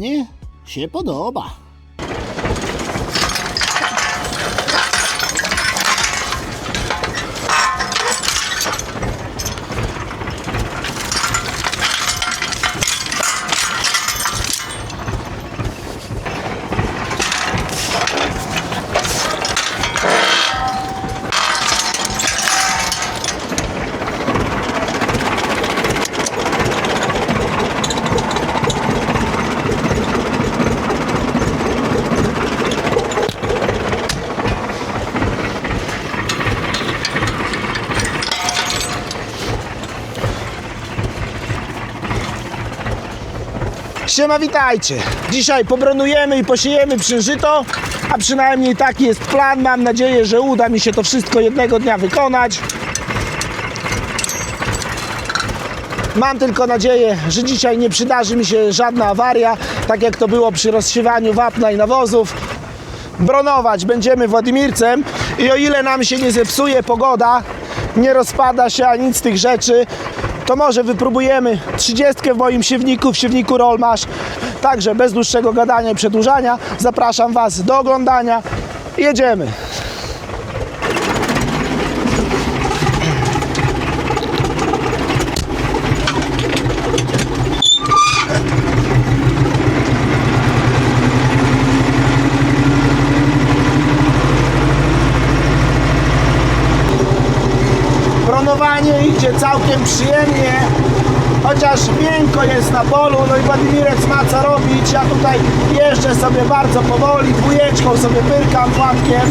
mnie się podoba. Siema, witajcie! Dzisiaj pobronujemy i posiejemy przynżyto, a przynajmniej taki jest plan. Mam nadzieję, że uda mi się to wszystko jednego dnia wykonać. Mam tylko nadzieję, że dzisiaj nie przydarzy mi się żadna awaria, tak jak to było przy rozsiewaniu wapna i nawozów. Bronować będziemy Władimircem i o ile nam się nie zepsuje pogoda, nie rozpada się, a nic z tych rzeczy, to może wypróbujemy 30 w moim siewniku, w siewniku Rolmasz. Także bez dłuższego gadania i przedłużania zapraszam Was do oglądania. Jedziemy. Idzie całkiem przyjemnie, chociaż miękko jest na polu, no i Władimirec ma co robić. Ja tutaj jeżdżę sobie bardzo powoli, dwójeczką sobie pyrkam łapkiem.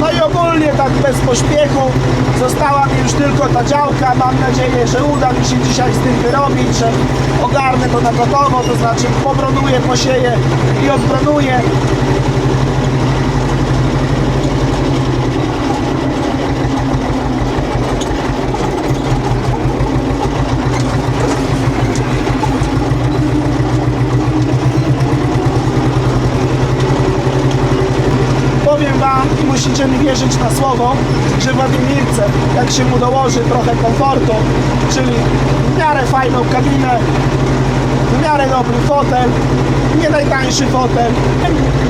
No i ogólnie tak bez pośpiechu została mi już tylko ta działka. Mam nadzieję, że uda mi się dzisiaj z tym wyrobić, że ogarnę to na gotowo, to znaczy pobronuję, posieję i odbronuję. Powiem Wam i musicie mi wierzyć na słowo, że Władimirce, jak się mu dołoży trochę komfortu, czyli w miarę fajną kabinę, w miarę dobry fotel, nie najtańszy fotel.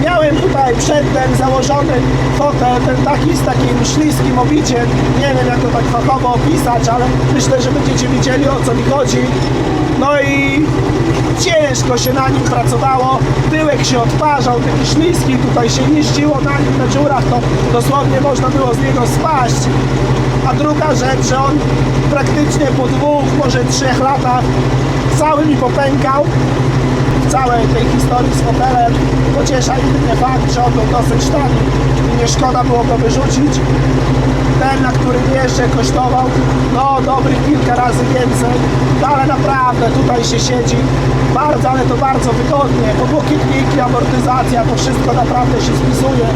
Miałem tutaj przedtem założony fotel, ten taki z takim śliskim obiciem. Nie wiem jak to tak fachowo opisać, ale myślę, że będziecie widzieli o co mi chodzi. No i ciężko się na nim pracowało, tyłek się odparzał, taki śliski, tutaj się jeździło na nim na dziurach, to dosłownie można było z niego spaść. A druga rzecz, że on praktycznie po dwóch, może trzech latach cały mi popękał w całej tej historii z fotelem. Pociesza jedynie fakt, że on był dosyć tani i nie szkoda było go wyrzucić. Ten, na którym jeżdżę, kosztował no dobrych kilka razy więcej, no, ale naprawdę tutaj się siedzi bardzo, ale to bardzo wygodnie. Podłokietniki, amortyzacja, to wszystko naprawdę się spisuje.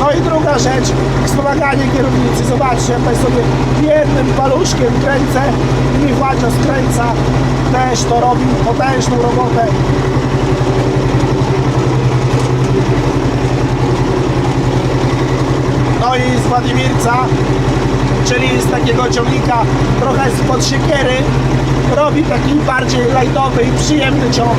No i druga rzecz, wspomaganie kierownicy. Zobaczcie, tutaj sobie jednym paluszkiem kręcę i mi Władzio skręca. Też to robi potężną robotę. No i z Władimirca, czyli z takiego ciągnika trochę spod siekiery, robi taki bardziej lajtowy i przyjemny ciąg.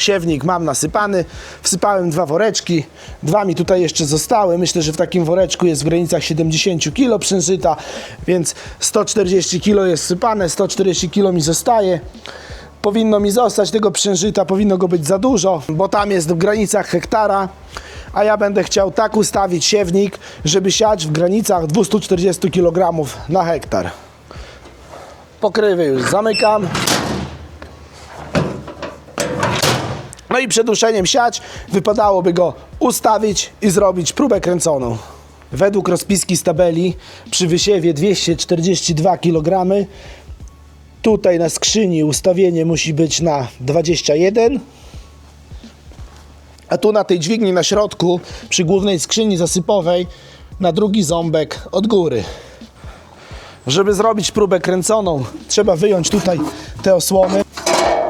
Siewnik mam nasypany, wsypałem dwa woreczki, dwa mi tutaj jeszcze zostały. Myślę, że w takim woreczku jest w granicach 70 kg przężyta, więc 140 kg jest sypane, 140 kg mi zostaje. Powinno mi zostać tego przężyta, powinno go być za dużo, bo tam jest w granicach hektara, a ja będę chciał tak ustawić siewnik, żeby siać w granicach 240 kg na hektar. Pokrywy już zamykam. No i przed uszeniem siać wypadałoby go ustawić i zrobić próbę kręconą. Według rozpiski z tabeli przy wysiewie 242 kg tutaj na skrzyni ustawienie musi być na 21 a tu na tej dźwigni na środku przy głównej skrzyni zasypowej na drugi ząbek od góry. Żeby zrobić próbę kręconą, trzeba wyjąć tutaj te osłony.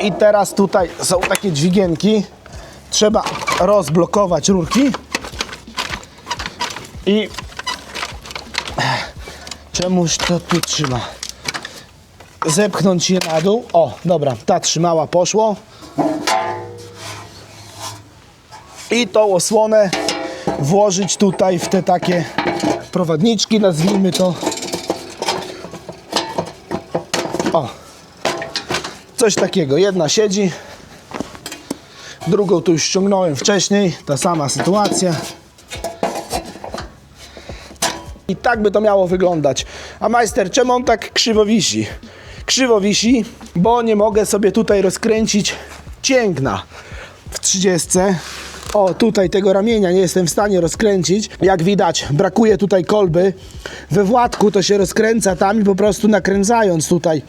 I teraz tutaj są takie dźwigienki. Trzeba rozblokować rurki. I czemuś to tu trzyma. Zepchnąć je na dół. O, dobra, ta trzymała, poszło. I tą osłonę włożyć tutaj w te takie prowadniczki, nazwijmy to. O, coś takiego. Jedna siedzi, drugą tu już ściągnąłem wcześniej. Ta sama sytuacja. I tak by to miało wyglądać. A majster, czemu on tak krzywo wisi? Krzywo wisi, bo nie mogę sobie tutaj rozkręcić cięgna w 30. O, tutaj tego ramienia nie jestem w stanie rozkręcić. Jak widać, brakuje tutaj kolby. We Władku to się rozkręca tam i po prostu nakręcając tutaj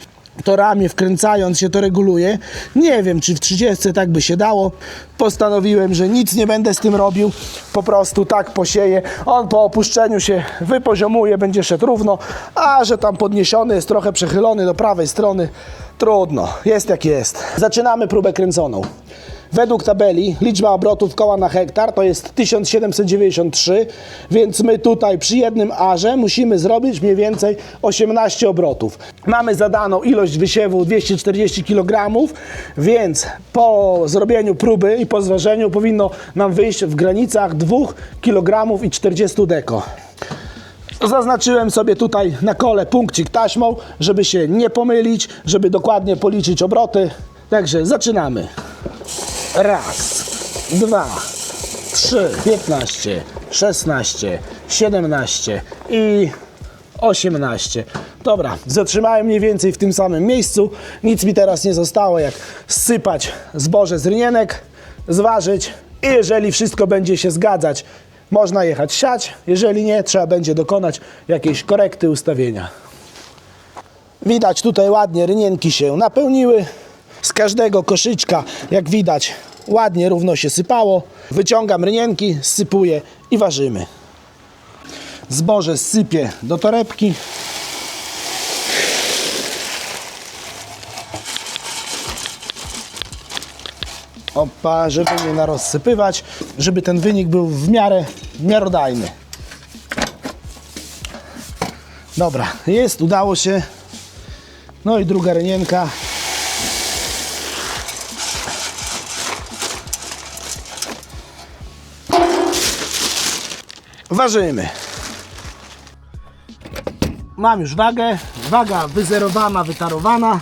to ramię, wkręcając się to reguluje. Nie wiem, czy w 30 tak by się dało. Postanowiłem, że nic nie będę z tym robił. Po prostu tak posieję. On po opuszczeniu się wypoziomuje, będzie szedł równo, a że tam podniesiony jest trochę przechylony do prawej strony, trudno. Jest jak jest. Zaczynamy próbę kręconą. Według tabeli liczba obrotów koła na hektar to jest 1793, więc my tutaj przy jednym arze musimy zrobić mniej więcej 18 obrotów. Mamy zadaną ilość wysiewu 240 kg, więc po zrobieniu próby i po zważeniu powinno nam wyjść w granicach 2 kg i 40 deko. Zaznaczyłem sobie tutaj na kole punkcik taśmą, żeby się nie pomylić, żeby dokładnie policzyć obroty. Także zaczynamy. Raz, dwa, trzy, piętnaście, szesnaście, siedemnaście i osiemnaście. Dobra, zatrzymałem mniej więcej w tym samym miejscu. Nic mi teraz nie zostało, jak zsypać zboże z rynienek, zważyć i jeżeli wszystko będzie się zgadzać, można jechać siać. Jeżeli nie, trzeba będzie dokonać jakiejś korekty ustawienia. Widać tutaj ładnie rynienki się napełniły. Z każdego koszyczka, jak widać, ładnie równo się sypało. Wyciągam rynienki, sypuję i ważymy. Zboże sypię do torebki. Opa, żeby nie narozsypywać, żeby ten wynik był w miarę miarodajny. Dobra, jest, udało się. No i druga rynienka. Ważymy. Mam już wagę. Waga wyzerowana, wytarowana.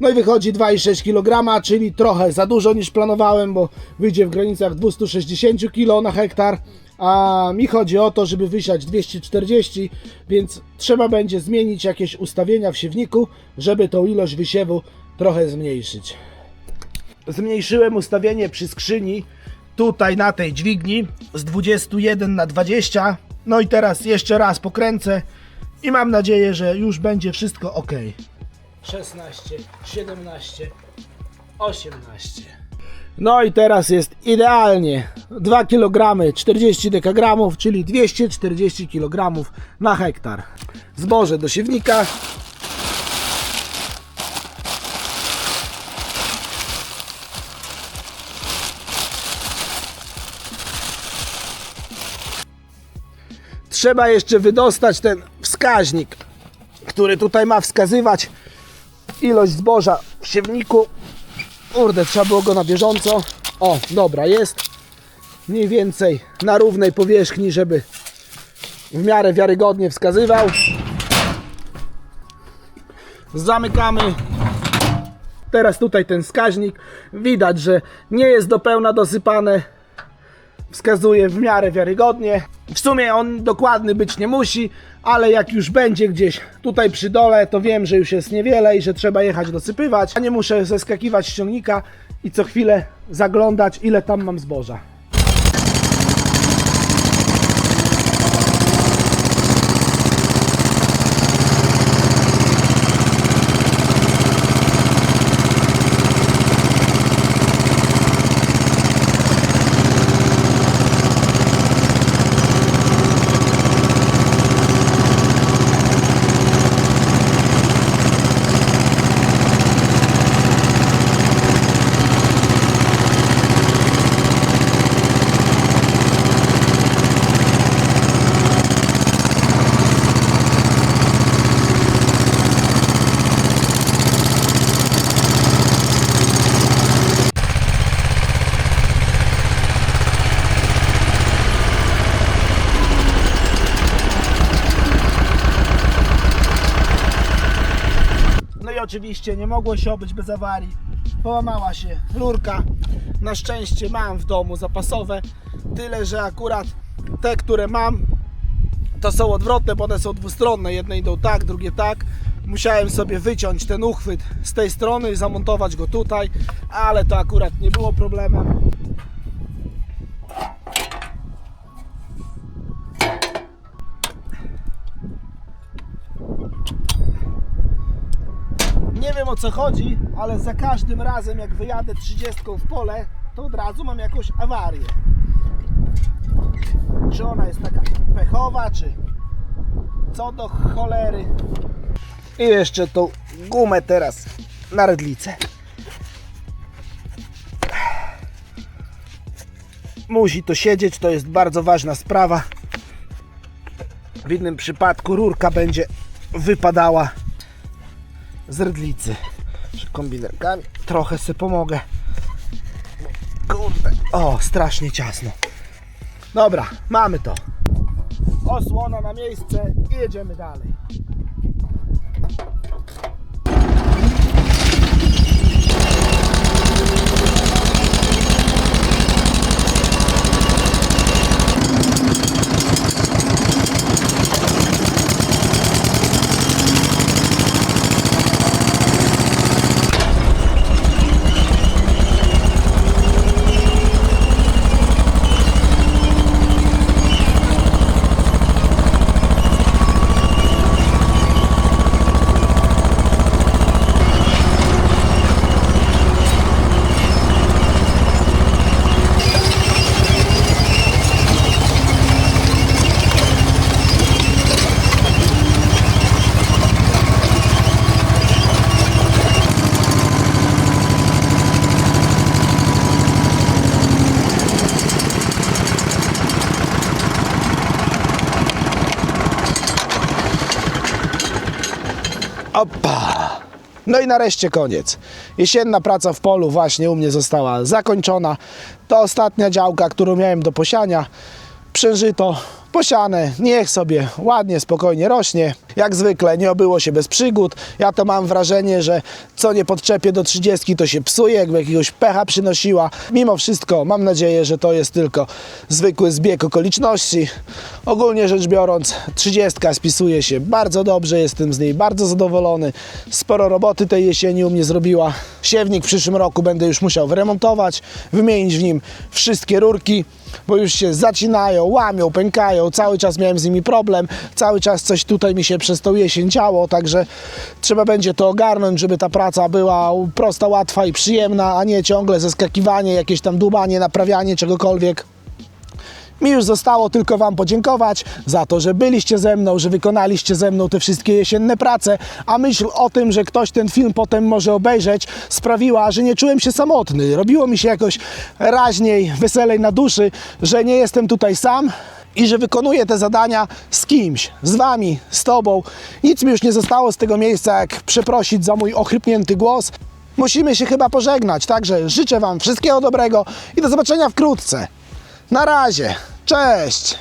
No i wychodzi 2,6 kg, czyli trochę za dużo niż planowałem, bo wyjdzie w granicach 260 kg na hektar. A mi chodzi o to, żeby wysiać 240, więc trzeba będzie zmienić jakieś ustawienia w siewniku, żeby tą ilość wysiewu trochę zmniejszyć. Zmniejszyłem ustawienie przy skrzyni tutaj na tej dźwigni z 21 na 20. No i teraz jeszcze raz pokręcę i mam nadzieję, że już będzie wszystko ok. 16, 17, 18. No i teraz jest idealnie 2 kg 40 dekagramów, czyli 240 kg na hektar. Zboże do siewnika. Trzeba jeszcze wydostać ten wskaźnik, który tutaj ma wskazywać ilość zboża w siewniku. Kurde, trzeba było go na bieżąco. O, dobra, jest. Mniej więcej na równej powierzchni, żeby w miarę wiarygodnie wskazywał. Zamykamy. Teraz tutaj ten wskaźnik. Widać, że nie jest do pełna dosypane. Wskazuje w miarę wiarygodnie. W sumie on dokładny być nie musi, ale jak już będzie gdzieś tutaj przy dole, to wiem, że już jest niewiele i że trzeba jechać dosypywać. A nie muszę zeskakiwać z ciągnika i co chwilę zaglądać, ile tam mam zboża. Oczywiście nie mogło się obyć bez awarii. Połamała się rurka. Na szczęście mam w domu zapasowe. Tyle, że akurat te, które mam, to są odwrotne, bo one są dwustronne. Jedne idą tak, drugie tak. Musiałem sobie wyciąć ten uchwyt z tej strony i zamontować go tutaj, ale to akurat nie było problemem. Co chodzi, ale za każdym razem jak wyjadę 30 w pole, to od razu mam jakąś awarię. Czy ona jest taka pechowa, czy co do cholery. I jeszcze tą gumę teraz na redlicę. Musi to siedzieć, to jest bardzo ważna sprawa. W innym przypadku rurka będzie wypadała z rydlicy. Kombinerkami trochę sobie pomogę. Kurde, o, strasznie ciasno. Dobra, mamy to. Osłona na miejsce i jedziemy dalej. Opa! No i nareszcie koniec. Jesienna praca w polu właśnie u mnie została zakończona. To ostatnia działka, którą miałem do posiania. Przężyto, posiane, niech sobie ładnie, spokojnie rośnie. Jak zwykle nie obyło się bez przygód. Ja to mam wrażenie, że co nie podczepię do 30 to się psuje, jakby jakiegoś pecha przynosiła. Mimo wszystko mam nadzieję, że to jest tylko zwykły zbieg okoliczności. Ogólnie rzecz biorąc 30 spisuje się bardzo dobrze, jestem z niej bardzo zadowolony. Sporo roboty tej jesieni u mnie zrobiła. Siewnik w przyszłym roku będę już musiał wyremontować, wymienić w nim wszystkie rurki bo już się zacinają, łamią, pękają. Cały czas miałem z nimi problem, cały czas coś tutaj mi się przez tą jesień działo, także trzeba będzie to ogarnąć, żeby ta praca była prosta, łatwa i przyjemna, a nie ciągle zeskakiwanie, jakieś tam dłubanie, naprawianie czegokolwiek. Mi już zostało tylko Wam podziękować za to, że byliście ze mną, że wykonaliście ze mną te wszystkie jesienne prace, a myśl o tym, że ktoś ten film potem może obejrzeć, sprawiła, że nie czułem się samotny. Robiło mi się jakoś raźniej, weselej na duszy, że nie jestem tutaj sam i że wykonuję te zadania z kimś, z wami, z tobą. Nic mi już nie zostało z tego miejsca, jak przeprosić za mój ochrypnięty głos. Musimy się chyba pożegnać, także życzę wam wszystkiego dobrego i do zobaczenia wkrótce. Na razie, cześć!